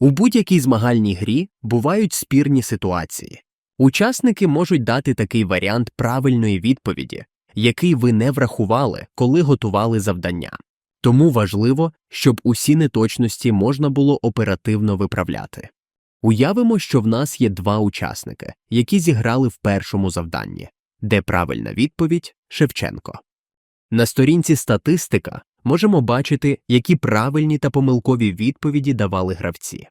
У будь-якій змагальній грі бувають спірні ситуації. Учасники можуть дати такий варіант правильної відповіді, який ви не врахували, коли готували завдання. Тому важливо, щоб усі неточності можна було оперативно виправляти. Уявимо, що в нас є два учасники, які зіграли в першому завданні, де правильна відповідь Шевченко. На сторінці статистика можемо бачити, які правильні та помилкові відповіді давали гравці.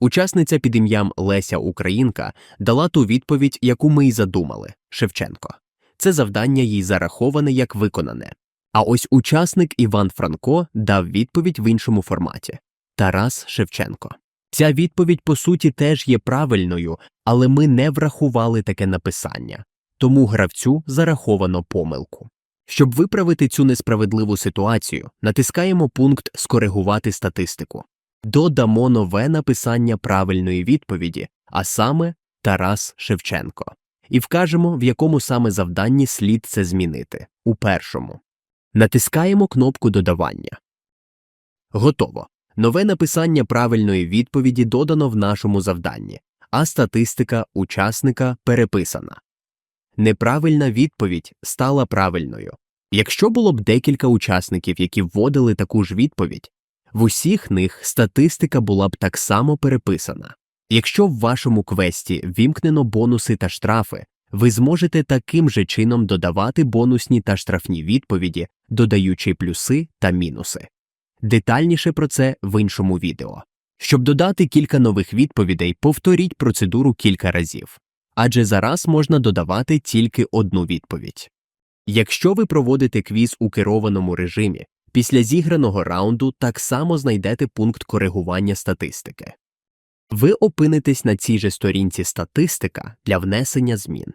Учасниця під ім'ям Леся Українка дала ту відповідь, яку ми й задумали Шевченко. Це завдання їй зараховане як виконане. А ось учасник Іван Франко дав відповідь в іншому форматі Тарас Шевченко. Ця відповідь, по суті, теж є правильною, але ми не врахували таке написання, тому гравцю зараховано помилку. Щоб виправити цю несправедливу ситуацію, натискаємо пункт Скоригувати статистику. Додамо нове написання правильної відповіді, а саме Тарас Шевченко, і вкажемо, в якому саме завданні слід це змінити у першому. Натискаємо кнопку додавання. Готово. Нове написання правильної відповіді додано в нашому завданні, а статистика учасника переписана. Неправильна відповідь стала правильною. Якщо було б декілька учасників, які вводили таку ж відповідь, в усіх них статистика була б так само переписана. Якщо в вашому квесті вімкнено бонуси та штрафи, ви зможете таким же чином додавати бонусні та штрафні відповіді, додаючи плюси та мінуси. Детальніше про це в іншому відео. Щоб додати кілька нових відповідей, повторіть процедуру кілька разів, адже зараз можна додавати тільки одну відповідь. Якщо ви проводите квіз у керованому режимі, після зіграного раунду так само знайдете пункт коригування статистики. Ви опинитесь на цій же сторінці статистика для внесення змін.